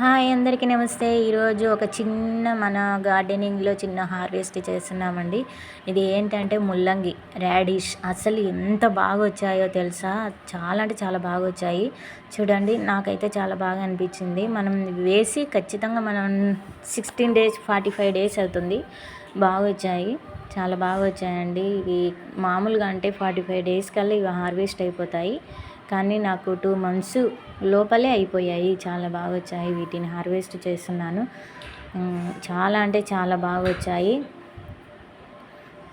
Hi అందరికీ నమస్తే. ఈరోజు ఒక చిన్న మన గార్డెనింగ్లో చిన్న హార్వెస్ట్ చేస్తున్నామండి. ఇది ఏంటంటే ముల్లంగి రాడిష్. అసలు ఎంత బాగా వచ్చాయో తెలుసా? చాలా అంటే చాలా బాగా వచ్చాయి చూడండి నాకైతే చాలా బాగా అనిపించింది. మనం వేసి ఖచ్చితంగా మనం sixteen days forty five days అవుతుంది. బాగా వచ్చాయి చాలా బాగా వచ్చాయండి. ఇవి మామూలుగా అంటే ఫార్టీ ఫైవ్ డేస్ కల్లా ఇవి హార్వెస్ట్ అయిపోతాయి. కానీ నాకు టూ మంత్స్ లోపలే అయిపోయాయి. చాలా బాగా వచ్చాయి. వీటిని హార్వెస్ట్ చేస్తున్నాను. చాలా అంటే చాలా బాగా వచ్చాయి.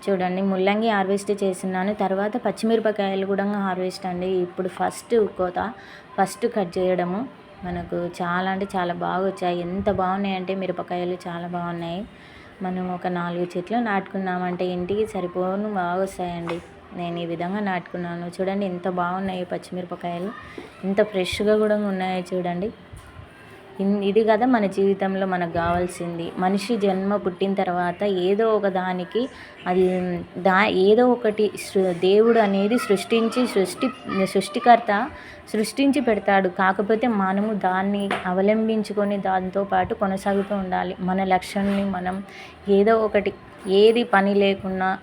చూడండి ముల్లంగి హార్వెస్ట్ చేస్తున్నాను. తర్వాత పచ్చిమిరపకాయలు కూడా హార్వెస్ట్ అండి. ఇప్పుడు ఫస్ట్ కోత ఫస్ట్ కట్ చేయడము మనకు చాలా అంటే చాలా బాగా వచ్చాయి. ఎంత బాగున్నాయి అంటే మిరపకాయలు చాలా బాగున్నాయి. మనం ఒక నాలుగు చెట్లు నాటుకున్నామంటే ఇంటికి సరిపోను బాగా వస్తాయండి. నేను ఈ విధంగా నాటుకున్నాను. చూడండి ఎంత బాగున్నాయి పచ్చిమిరపకాయలు. ఎంత ఫ్రెష్గా కూడా ఉన్నాయో చూడండి. ఇది కదా మన జీవితంలో మనకు కావాల్సింది. మనిషి జన్మ పుట్టిన తర్వాత ఏదో ఒక దానికి అది దా ఏదో ఒకటి దేవుడు అనేది సృష్టించి సృష్టి సృష్టికర్త సృష్టించి పెడతాడు. కాకపోతే మనము దాన్ని అవలంబించుకొని దాంతోపాటు కొనసాగుతూ ఉండాలి. మన లక్ష్యాన్ని మనం ఏదో ఒకటి ఏది పని లేకున్నా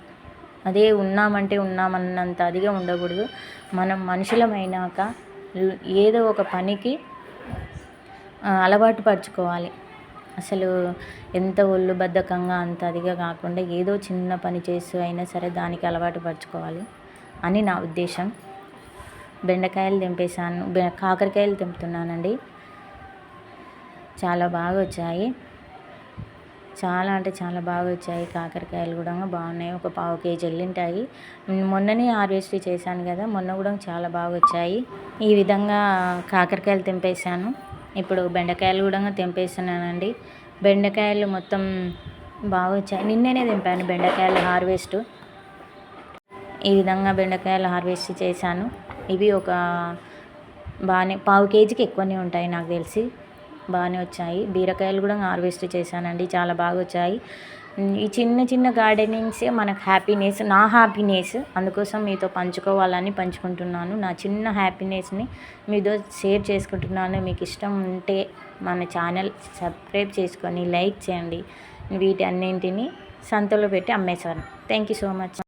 అదే ఉన్నామంటే ఉన్నామన్నంత అదిగా ఉండకూడదు. మనం మనుషులమైనాక ఏదో ఒక పనికి అలవాటు పరుచుకోవాలి. అసలు ఎంత ఒళ్ళు బద్ధకంగా అంత అదిగా కాకుండా ఏదో చిన్న పని చేస్తూ అయినా సరే దానికి అలవాటు పరుచుకోవాలి అని నా ఉద్దేశం. బెండకాయలు తెంపేశాను. కాకరకాయలు తెంపుతున్నానండి. చాలా బాగా వచ్చాయి. చాలా అంటే చాలా బాగా వచ్చాయి కాకరకాయలు కూడా. బాగున్నాయి. ఒక పావు కేజీ వెళ్ళింటాయి మొన్ననే హార్వెస్ట్ చేశాను కదా మొన్న కూడా చాలా బాగా వచ్చాయి. ఈ విధంగా కాకరకాయలు తెంపేశాను. ఇప్పుడు బెండకాయలు కూడా తెంపేస్తున్నానండి. బెండకాయలు మొత్తం బాగా వచ్చాయి నిన్ననే తెంపాను బెండకాయలు హార్వెస్ట్. ఈ విధంగా బెండకాయలు హార్వెస్ట్ చేశాను. ఇవి ఒక బాగానే పావు కేజీకి ఎక్కువనే ఉంటాయి నాకు తెలిసి. బాగానే వచ్చాయి. బీరకాయలు కూడా హార్వెస్ట్ చేశానండి. చాలా బాగా వచ్చాయి. ఈ చిన్న చిన్న గార్డెనింగ్సే మనకు హ్యాపీనెస్ నా హ్యాపీనెస్. అందుకోసం మీతో పంచుకోవాలని పంచుకుంటున్నాను. నా చిన్న హ్యాపీనెస్ని మీతో షేర్ చేసుకుంటున్నాను. మీకు ఇష్టం ఉంటే మన ఛానల్ సబ్స్క్రైబ్ చేసుకొని లైక్ చేయండి. వీటి అన్నింటినీ సంతలో పెట్టి అమ్మేశాను. Thank you so much.